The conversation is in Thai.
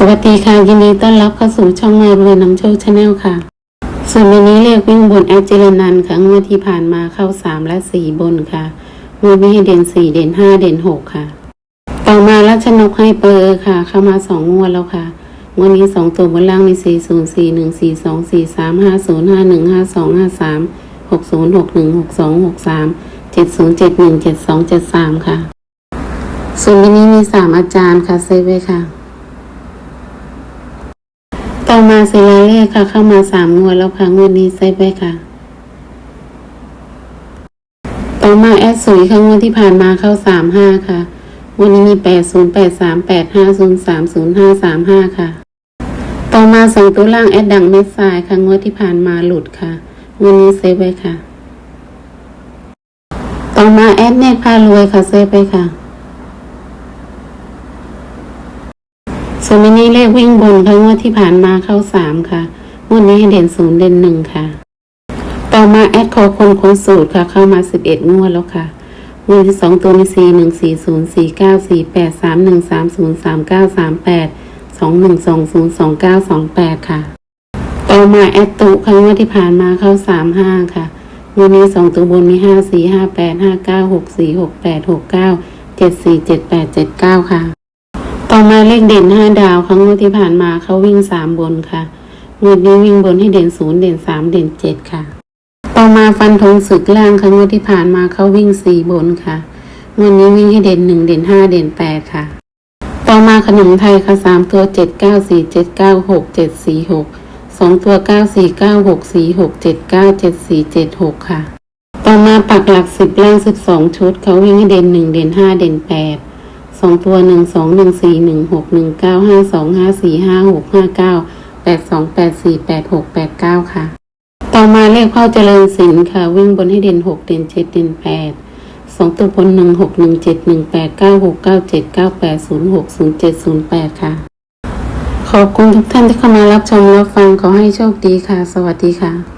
สวัสดีค่ะ ยินดีต้อนรับเข้าสู่ช่องมารวยน้ำโชคชาแนลค่ะ ส่วนวันนี้เรียกวิ่งบนแอดเจรนันค่ะงวดที่ผ่านมาเข้าสามและสี่บนค่ะงวดนี้ให้เด่นสี่เด่นห้าเด่นหกค่ะ ต่อมารัชนกให้เปอร์ค่ะ เข้ามาสองงวดแล้วค่ะงวดนี้สองตัวบนล่างในสี่ศูนย์สี่หนึ่งสี่สองสี่สามห้าศูนย์ห้าหนึ่งห้าสองห้าสามหกศูนย์หกหนึ่งหกสองหกสามเจ็ดศูนย์เจ็ดหนึ่งเจ็ดสองเจ็ดสามค่ะ ส่วนวันนี้มีสามอาจารย์ค่ะเซฟไว้ค่ะ ต่อมาศิลาเลขค่ะ เข้ามาสามงวดแล้วค่ะงวดนี้เซฟไว้ค่ะ ต่อมาแอดสุยค่ะงวดที่ผ่านมาเข้าสามห้าค่ะงวันนี้มีแปดศูนย์แปดสามแปดห้าศูนย์สามศูนย์ห้าสามห้าค่ะ ต่อมาสองตัวล่างแอดดังเม็ดทรายค่ะงวดที่ผ่านมาหลุดค่ะงวดนี้เซฟไว้ค่ะ ต่อมาแอดเนตพารวยค่ะเซฟไว้ค่ะ ส่วนมินิเลขวิ่งบนค่ะงวดที่ผ่านมาเข้าสามค่ะงวดนี้ให้เด่นศูนย์เด่นหนึ่งค่ะ ต่อมาแอดคอคนคนสูตรค่ะ เข้ามาสิบเอ็ดงวดแล้วค่ะงวดที่สองตัวมีสี่หนึ่งสี่ศูนย์สี่เก้าสี่แปดสามหนึ่งสามศูนย์สามเก้าสามแปดสองหนึ่งสองศูนย์สองเก้าสองแปดค่ะ ต่อมาแอดตุค่ะงวดที่ผ่านมาเข้าสามห้าค่ะงวดนี้สองตัวบนมีห้าสี่ห้าแปดห้าเก้าหกสี่หกแปดหกเก้าเจ็ดสี่เจ็ดแปดเจ็ดเก้าค่ะ ต่อมาเลขเด่นห้าดาวครั้งงวดที่ผ่านมาเขาวิ่งสามบนค่ะงวดนี้วิ่งบนให้เด่นศูนย์เด่นสามเด่นเจ็ดค่ะ ต่อมาฟันธงศึกล่างครั้งงวดที่ผ่านมาเขาวิ่งสี่บนค่ะงวดนี้วิ่งให้เด่นหนึ่งเด่นห้าเด่นแปดค่ะ ต่อมาขนมไทยค่ะสามตัวเจ็ดเก้าสี่เจ็ดเก้าหกเจ็ดสี่หกสองตัวเก้าสี่เก้าหกสี่หกเจ็ดเก้าเจ็ดสี่เจ็ดหกค่ะ ต่อมาปักหลักสิบล่างสิบสองชุดเขาวิ่งให้เด่นหนึ่งเด่นห้าเด่นแปด สองตัวหนึ่งสองหนึ่งสี่หนึ่งหกหนึ่งเก้าห้าสองห้าสี่ห้าหกห้าเก้าแปดสองแปดสี่แปดหกแปดเก้าค่ะ ต่อมาเลขพ่อเจริญศิลป์ค่ะ วิ่งบนให้เด่นหกเด่นเจ็ดเด่นแปดสองตัวบนหนึ่งหกหนึ่งเจ็ดหนึ่งแปดเก้าหกเก้าเจ็ดเก้าแปดศูนย์หกศูนย์เจ็ดศูนย์แปดค่ะ ขอบคุณทุกท่านที่เข้ามารับชมรับฟังขอให้โชคดีค่ะ สวัสดีค่ะ